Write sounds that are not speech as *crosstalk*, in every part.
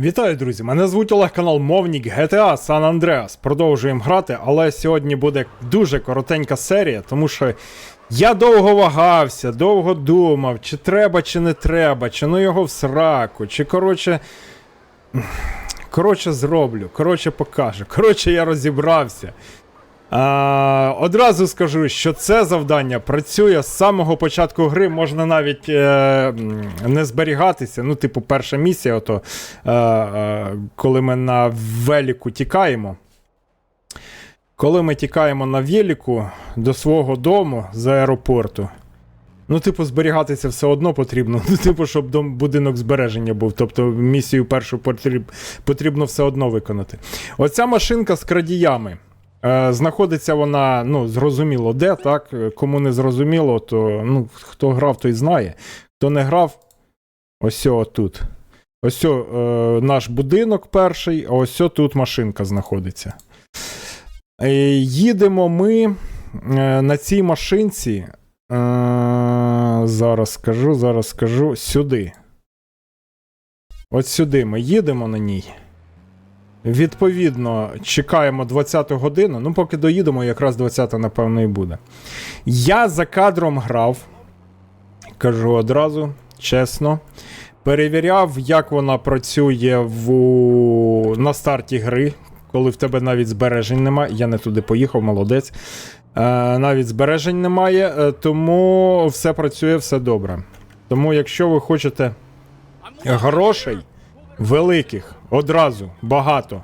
Вітаю, друзі! Мене звуть Олег, канал Мовнік GTA San Andreas. Продовжуємо грати, але сьогодні буде дуже коротенька серія, тому що я довго вагався, довго думав, чи треба, чи не треба, чи ну його в сраку, чи коротше. Коротше, зроблю, коротше, покажу. Коротше, я розібрався. А, одразу скажу, що це завдання працює з самого початку гри, можна навіть е, не зберігатися. Ну, типу, перша місія, ото, е, е, коли ми на веліку тікаємо. Коли ми тікаємо на веліку до свого дому з аеропорту. Ну, типу, зберігатися все одно потрібно. *laughs* Ну, типу, щоб дом, будинок збереження був. Тобто місію першу потріб, потрібно все одно виконати. Оця машинка з крадіями. Е, знаходиться вона, ну, зрозуміло, де, так? Кому не зрозуміло, то ну, хто грав, той знає. Хто не грав, ось тут. Ось е, наш будинок перший, а ось тут машинка знаходиться. Е, їдемо ми е, на цій машинці. Е, зараз скажу, зараз скажу сюди. От сюди ми їдемо на ній. Відповідно, чекаємо 20 годину. Ну, поки доїдемо, якраз 20-та, напевно, і буде. Я за кадром грав, кажу одразу, чесно. Перевіряв, як вона працює в... на старті гри, коли в тебе навіть збережень немає. Я не туди поїхав, молодець. Е, навіть збережень немає, е, тому все працює, все добре. Тому, якщо ви хочете грошей великих, одразу, багато.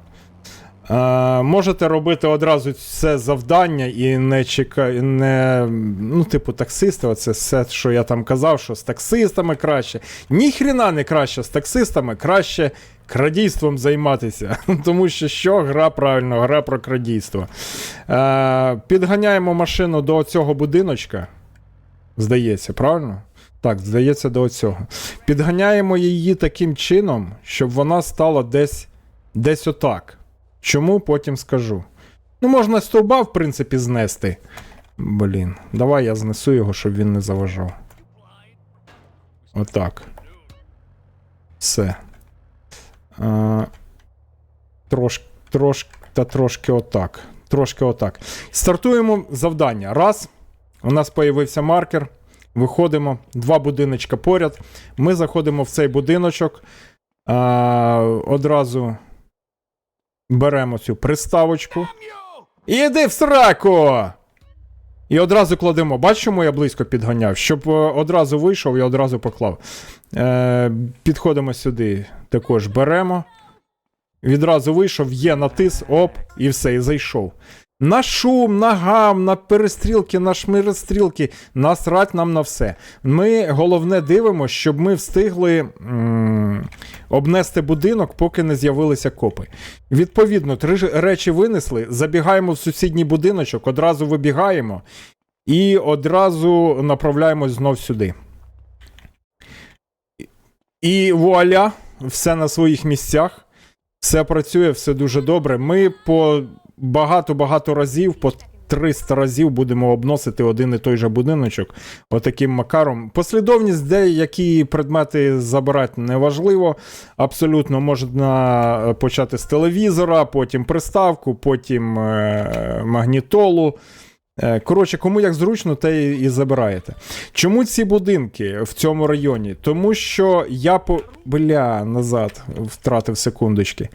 Е, можете робити одразу це завдання і не чекай, не, ну, типу, таксисти, оце все, що я там казав, що з таксистами краще. Ніхрена не краще з таксистами, краще крадійством займатися. *laughs* Тому що що гра правильно, гра про крадійство. Е, підганяємо машину до цього будиночка. Здається, правильно? Так, здається, до цього. Підганяємо її таким чином, щоб вона стала десь, десь отак. Чому потім скажу. Ну, можна стовба, в принципі, знести. Блін, давай я знесу його, щоб він не заважав. Отак. Все. А, трош, трош, та трошки отак. Трошки отак. Стартуємо завдання. Раз. У нас появився маркер. Виходимо, два будиночка поряд. Ми заходимо в цей будиночок. А, одразу беремо цю приставочку. І йди в сраку! І одразу кладемо. Бачиш, чому я близько підганяв? Щоб е, одразу вийшов і одразу поклав. Е, підходимо сюди. Також беремо. Відразу вийшов, є натис, оп, і все, і зайшов. На шум, на гам, на перестрілки, на шмирострілки, насрать нам на все. Ми головне дивимося, щоб ми встигли м- обнести будинок, поки не з'явилися копи. Відповідно, три речі винесли, забігаємо в сусідній будиночок, одразу вибігаємо і одразу направляємось знов сюди. І вуаля, все на своїх місцях. Все працює, все дуже добре. Ми по багато-багато разів, по 300 разів будемо обносити один і той же будиночок отаким макаром. Послідовність, де які предмети забирати, неважливо. Абсолютно можна почати з телевізора, потім приставку, потім е- магнітолу. Е, Коротше, кому як зручно, те і забираєте. Чому ці будинки в цьому районі? Тому що я по. Бля, назад втратив секундочки.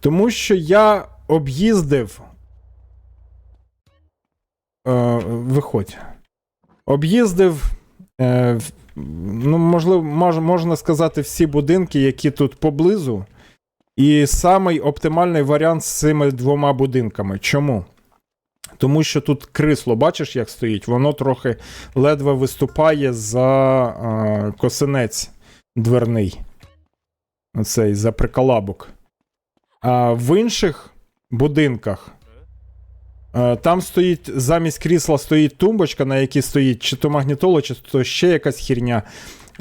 Тому що я об'їздив. Е, виходь. Об'їздив. Е, ну, можливо, мож, можна сказати, всі будинки, які тут поблизу. І самий оптимальний варіант з цими двома будинками. Чому? Тому що тут крисло, бачиш, як стоїть, воно трохи ледве виступає за е, косинець дверний. Оцей за приколабок. А в інших будинках е, там стоїть замість крісла стоїть тумбочка, на якій стоїть чи то магнітола, чи то ще якась хірня.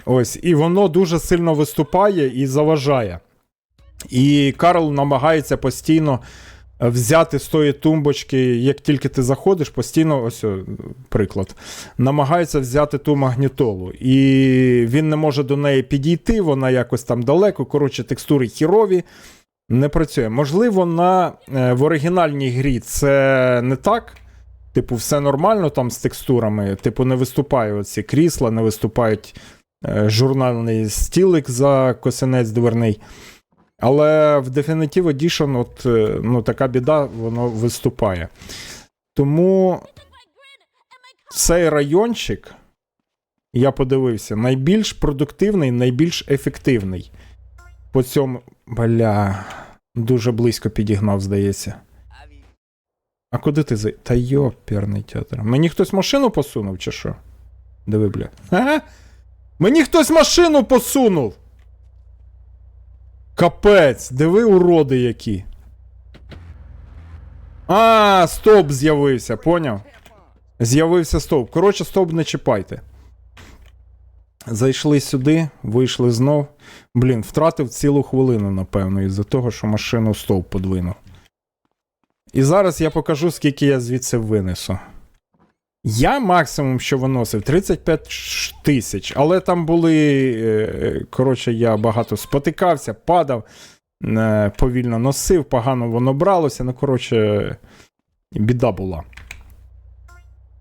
Ось, і воно дуже сильно виступає і заважає. І Карл намагається постійно е, взяти з тої тумбочки, як тільки ти заходиш, постійно, ось приклад, намагається взяти ту магнітолу. І він не може до неї підійти, вона якось там далеко. Коротше, текстури хірові. Не працює. Можливо, на, е, в оригінальній грі це не так. Типу, все нормально там з текстурами. Tипу, не виступає оці крісла, не виступають е, журнальний стілик за косинець дверний. Але в Definitive Edition от, е, ну, така біда, воно виступає. Тому цей райончик, я подивився, найбільш продуктивний, найбільш ефективний. По цьому. Бля, дуже близько підігнав, здається. А куди ти за. Та йоперний театр. Мені хтось машину посунув, чи що? Диви, бля. Ага. Мені хтось машину посунув! Капець, диви уроди які. А, стоп з'явився, поняв? З'явився стовп. Коротше, стовп не чіпайте. Зайшли сюди, вийшли знов. Блін, втратив цілу хвилину, напевно, із-за того, що машину стовп подвинув. І зараз я покажу, скільки я звідси винесу. Я максимум, що виносив 35 тисяч, але там були. е, Коротше, я багато спотикався, падав, е, повільно носив, погано воно бралося. Ну, коротше, біда була.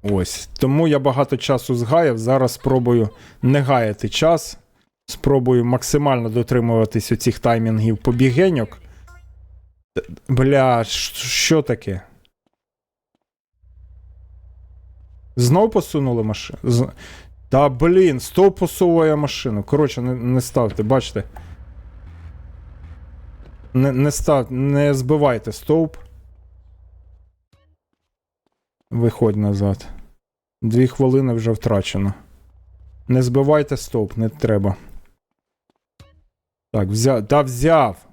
Ось. Тому я багато часу згаяв. Зараз спробую не гаяти час. Спробую максимально дотримуватись оцих таймінгів побігеньок. Бля, що таке? Знов посунули машину? З... Та блін, стов посовує машину. Коротше, не, не ставте, бачите. Не, не став, не збивайте стовп. Виходь назад. Дві хвилини вже втрачено. Не збивайте стовп, не треба. Так, взяв. Та взяв.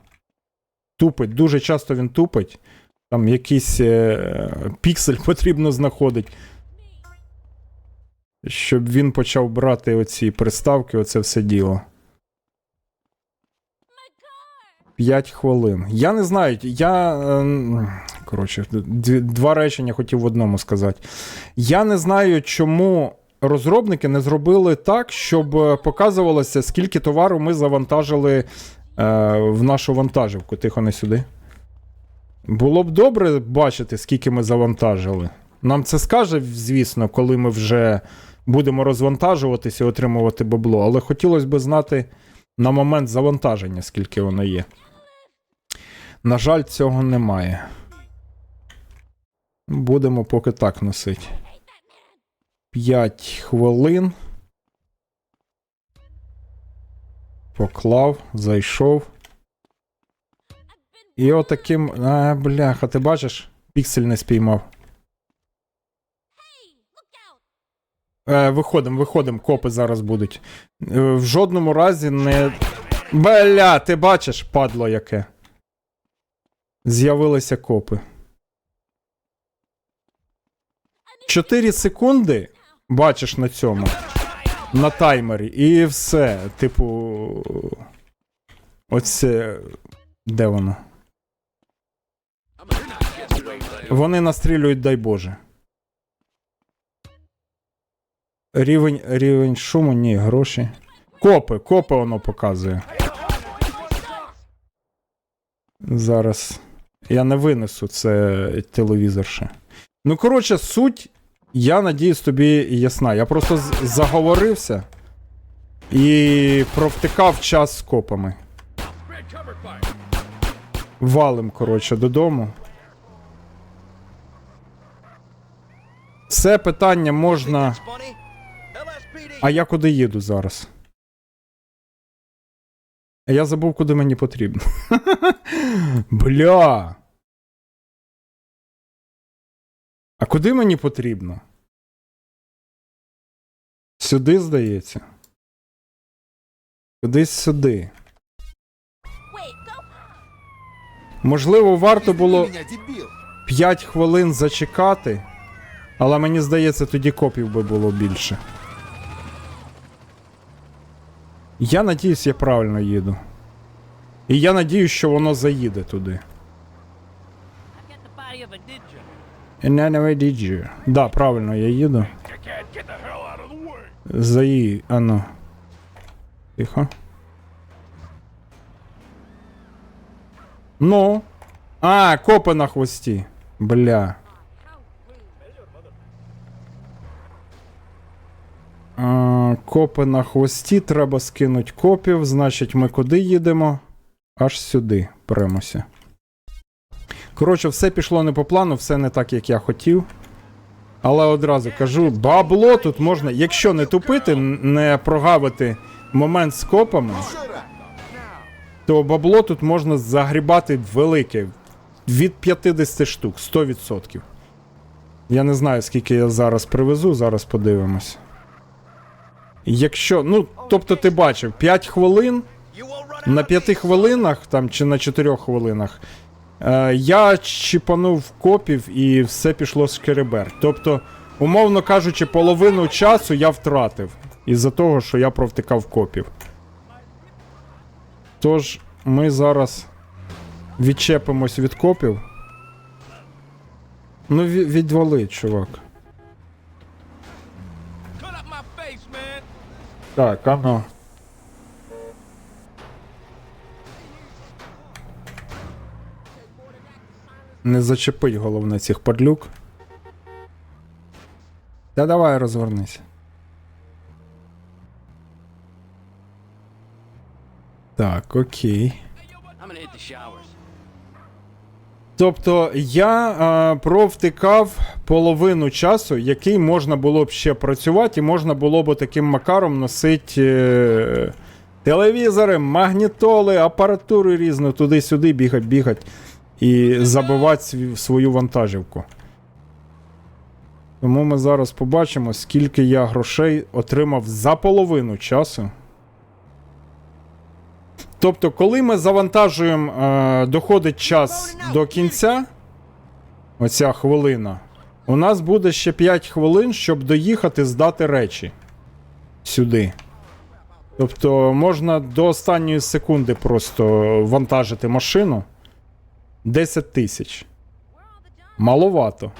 Тупить. Дуже часто він тупить. Там якийсь е, піксель *laughs* потрібно знаходить. Щоб він почав брати оці приставки, оце все діло. 5 хвилин. Я не знаю, я. ем, Коротше, два речення хотів в одному сказати. Я не знаю, чому розробники не зробили так, щоб е, показувалося, скільки товару ми завантажили е, в нашу вантажівку. Тихо не сюди. Було б добре бачити, скільки ми завантажили. Нам це скаже, звісно, коли ми вже будемо розвантажуватися і отримувати бабло, але хотілося б знати на момент завантаження, скільки воно є. На жаль, цього немає. Будемо поки так носити. 5 хвилин. Поклав, зайшов. І отаким. А, бляха, ти бачиш? Піксель не спіймав. Е, виходимо, виходимо, копи зараз будуть. Е, в жодному разі не. Бля, ти бачиш, падло яке. З'явилися копи. 4 секунди бачиш на цьому. На таймері. І все. Типу. Оце. Де воно? Вони настрілюють, дай Боже. Рівень, рівень шуму, ні, гроші. Копи, копи воно показує. Зараз. Я не винесу це телевізор ще. Ну, коротше, суть, я надіюсь, тобі ясна. Я просто заговорився і провтикав час з копами. Валим, коротше, додому. Це питання можна. А я куди їду зараз? Я забув, куди мені потрібно. *laughs* Бля. А куди мені потрібно? Сюди, здається. Кудись сюди. Можливо, варто було 5 хвилин зачекати, але мені здається, тоді копів би було більше. Я надіюсь, я правильно їду. І я надіюсь, що воно заїде туди. And never did you. Да, правильно, я їду. You can't get the hell out of the way. За її, а ну. Тихо. Ну. А, копи на хвості. Бля. А, копи на хвості, треба скинути копів. Значить, ми куди їдемо? Аж сюди премося. Коротше, все пішло не по плану, все не так, як я хотів. Але одразу кажу, бабло тут можна, якщо не тупити, не прогавити момент з копами, то бабло тут можна загрібати велике. Від 50 штук, 100%. Я не знаю, скільки я зараз привезу, зараз подивимось. Якщо, ну, тобто ти бачив, 5 хвилин, на 5 хвилинах там чи на 4 хвилинах е, я чіпанув копів і все пішло з керебер. Тобто, умовно кажучи, половину часу я втратив із-за того, що я провтикав копів. Тож, ми зараз відчепимось від копів. Ну, відвали, чувак. Так, а Не зачепить головне цих падлюк. Та давай розвернись. Так, окей. Тобто я е, провтикав половину часу, який можна було б ще працювати, і можна було б таким макаром носити е, телевізори, магнітоли, апаратуру різну, туди-сюди бігать, бігать і забивати свою вантажівку. Тому ми зараз побачимо, скільки я грошей отримав за половину часу. Тобто, коли ми завантажуємо, е, доходить час до кінця, оця хвилина, у нас буде ще 5 хвилин, щоб доїхати здати речі сюди. Тобто можна до останньої секунди просто вантажити машину. 10 тисяч. Маловато.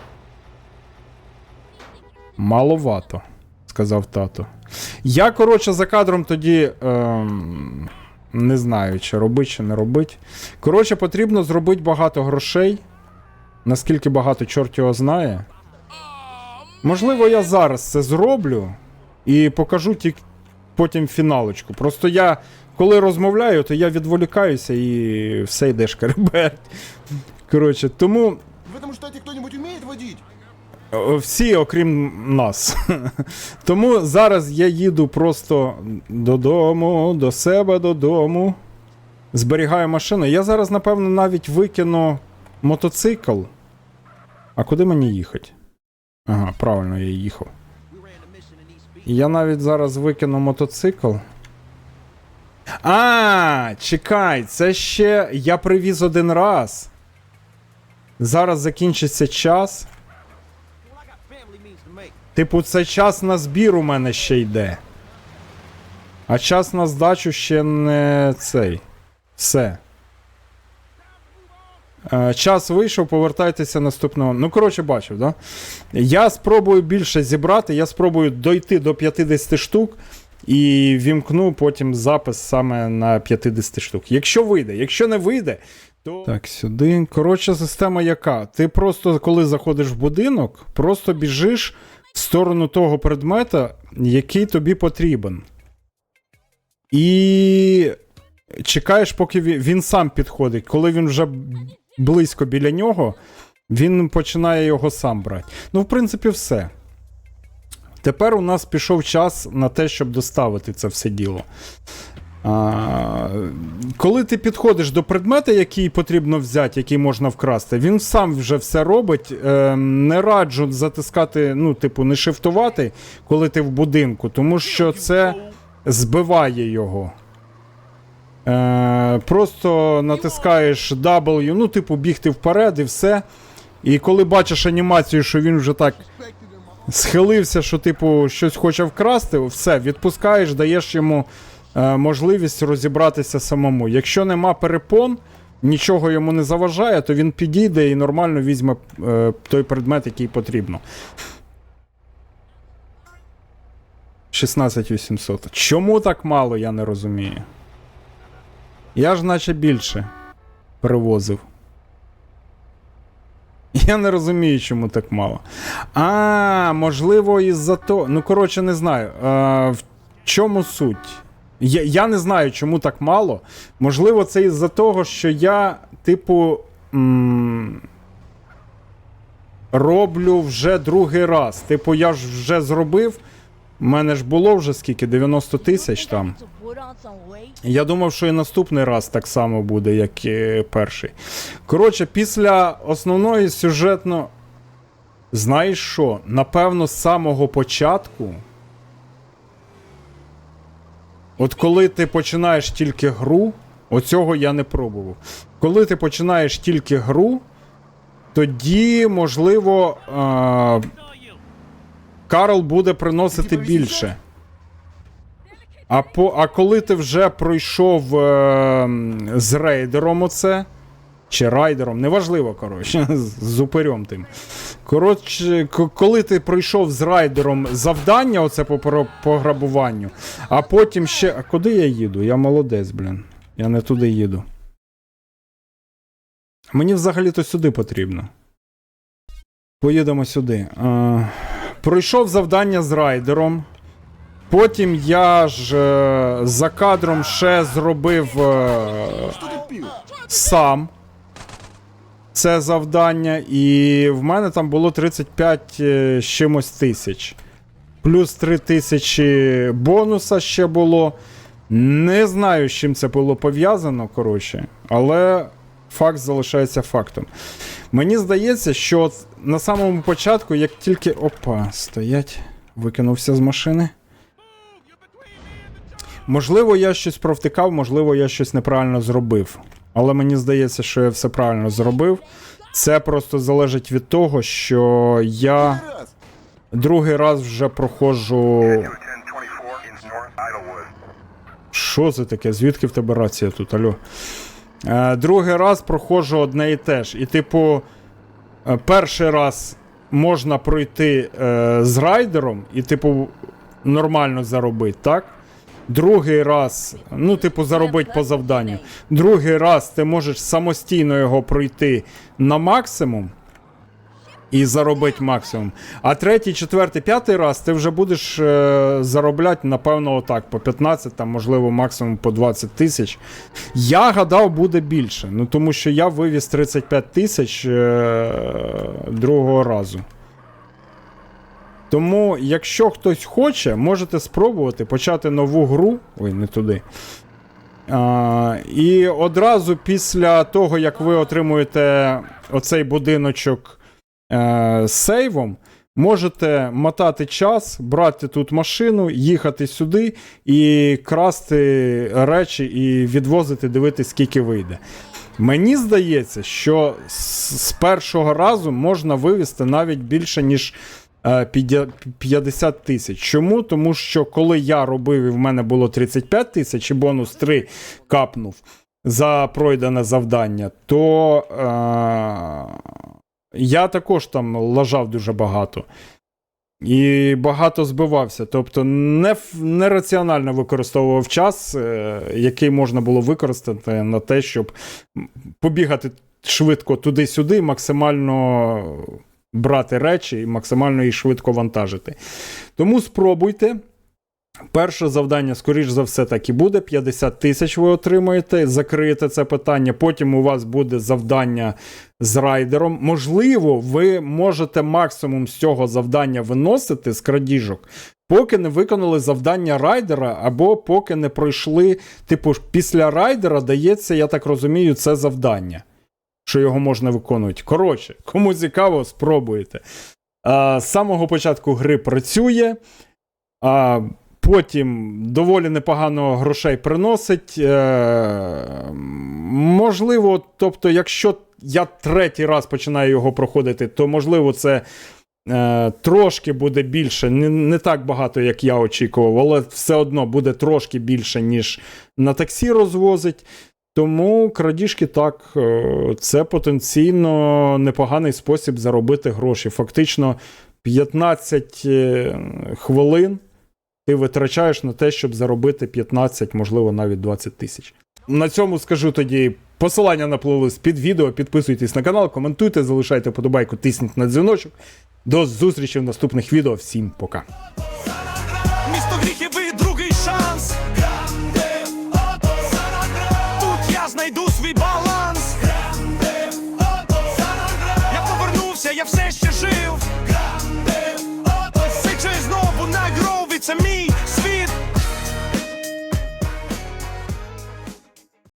Маловато, сказав тато. Я, коротше, за кадром тоді. Ем... Не знаю, чи робить, чи не робить. Коротше, потрібно зробити багато грошей. Наскільки багато чорт його знає. Можливо, я зараз це зроблю і покажу тільки потім фіналочку. Просто я, коли розмовляю, то я відволікаюся і все йде шкереберть. Коротше, тому В этом штате кто-нибудь умеет водить? Е, Всі, окрім нас. Тому зараз я їду просто додому, до себе додому. Зберігаю машину. Я зараз, напевно, навіть викину мотоцикл. А куди мені їхати? Ага, правильно, я їхав. Я навіть зараз викину мотоцикл. А, чекай, це ще я привіз один раз. Зараз закінчиться час. Типу, це час на збір у мене ще йде. А час на здачу ще не цей. Все. Е, час вийшов, повертайтеся наступного. Ну, коротше, бачив, да? Я спробую більше зібрати, я спробую дойти до 50 штук і вімкну потім запис саме на 50 штук. Якщо вийде, якщо не вийде, то. Так, сюди. Коротше, система яка? Ти просто, коли заходиш в будинок, просто біжиш в сторону того предмета, який тобі потрібен. І чекаєш, поки він, сам підходить. Коли він вже близько біля нього, він починає його сам брати. Ну, в принципі, все. Тепер у нас пішов час на те, щоб доставити це все діло. А, коли ти підходиш до предмета, який потрібно взяти, який можна вкрасти, він сам вже все робить. Е, не раджу затискати, ну, типу, не шифтувати, коли ти в будинку, тому що це збиває його. Е, просто натискаєш W, ну, типу, бігти вперед і все. І коли бачиш анімацію, що він вже так схилився, що, типу, щось хоче вкрасти, все, відпускаєш, даєш йому е, можливість розібратися самому. Якщо нема перепон, нічого йому не заважає, то він підійде і нормально візьме е, той предмет, який потрібно. 16800. Чому так мало, я не розумію. Я ж наче більше привозив. *laughs* Я не розумію, чому так мало. А, можливо, із-за того. Ну, коротше, не знаю. А, в чому суть? Я, я не знаю, чому так мало. Можливо, це із-за того, що я, типу. М- роблю вже другий раз. Типу, я ж вже зробив. У мене ж було вже скільки? 90 тисяч там. Я думав, що і наступний раз так само буде, як і перший. Коротше, після основної сюжетно. Знаєш що? Напевно, з самого початку. От коли ти починаєш тільки гру, оцього я не пробував. Коли ти починаєш тільки гру, тоді можливо. Е Карл буде приносити більше. А, по, а коли ти вже пройшов е, з рейдером оце, чи райдером, неважливо, коротше, *laughs* з, упирем тим. Коротше, коли ти пройшов з райдером завдання, оце по пограбуванню, а потім ще. А куди я їду? Я молодець, блін. Я не туди їду. Мені взагалі-то сюди потрібно. Поїдемо сюди. Е, пройшов завдання з райдером. Потім я ж е, за кадром ще зробив е, сам це завдання, і в мене там було 35 е, з чимось тисяч. Плюс 3 тисячі бонуса ще було. Не знаю, з чим це було пов'язано, коротше, але факт залишається фактом. Мені здається, що на самому початку, як тільки. Опа, стоять, викинувся з машини. Можливо, я щось провтикав, можливо, я щось неправильно зробив. Але мені здається, що я все правильно зробив. Це просто залежить від того, що я другий раз вже проходжу. 1024 in North Idlewood. Що це таке? Звідки в тебе рація тут? Алло? Е, другий раз проходжу одне і те ж. І, типу, е, перший раз можна пройти е, з райдером і, типу, нормально заробити, так? Другий раз, ну, типу, заробити по завданню. Другий раз ти можеш самостійно його пройти на максимум і заробити максимум. А третій, четвертий, п'ятий раз ти вже будеш е, заробляти, напевно, отак, по 15, там, можливо, максимум по 20 тисяч. Я гадав, буде більше. Ну, тому що я вивіз 35 тисяч е, другого разу. Тому, якщо хтось хоче, можете спробувати почати нову гру. Ой, не туди. А, і одразу після того, як ви отримуєте оцей будиночок е, сейвом, можете мотати час, брати тут машину, їхати сюди і красти речі і відвозити, дивитись, скільки вийде. Мені здається, що з першого разу можна вивезти навіть більше, ніж е, 50 тисяч. Чому? Тому що коли я робив і в мене було 35 тисяч і бонус 3 капнув за пройдене завдання, то е, я також там лажав дуже багато. І багато збивався. Тобто не, нераціонально використовував час, е, який можна було використати на те, щоб побігати швидко туди-сюди, максимально брати речі і максимально їх швидко вантажити. Тому спробуйте. Перше завдання, скоріш за все, так і буде. 50 тисяч ви отримаєте, закриєте це питання. Потім у вас буде завдання з райдером. Можливо, ви можете максимум з цього завдання виносити з крадіжок, поки не виконали завдання райдера, або поки не пройшли. Типу, після райдера дається, я так розумію, це завдання, що його можна виконувати. Коротше, кому цікаво, спробуйте. З самого початку гри працює. А, Потім доволі непогано грошей приносить. Е, можливо, тобто, якщо я третій раз починаю його проходити, то можливо це е, трошки буде більше, не, не так багато, як я очікував, але все одно буде трошки більше, ніж на таксі розвозить. Тому крадіжки так, е, це потенційно непоганий спосіб заробити гроші. Фактично 15 е, хвилин ти витрачаєш на те, щоб заробити 15, можливо, навіть 20 тисяч. На цьому скажу тоді посилання на плейлист під відео. Підписуйтесь на канал, коментуйте, залишайте подобайку, тисніть на дзвіночок. До зустрічі в наступних відео. Всім пока.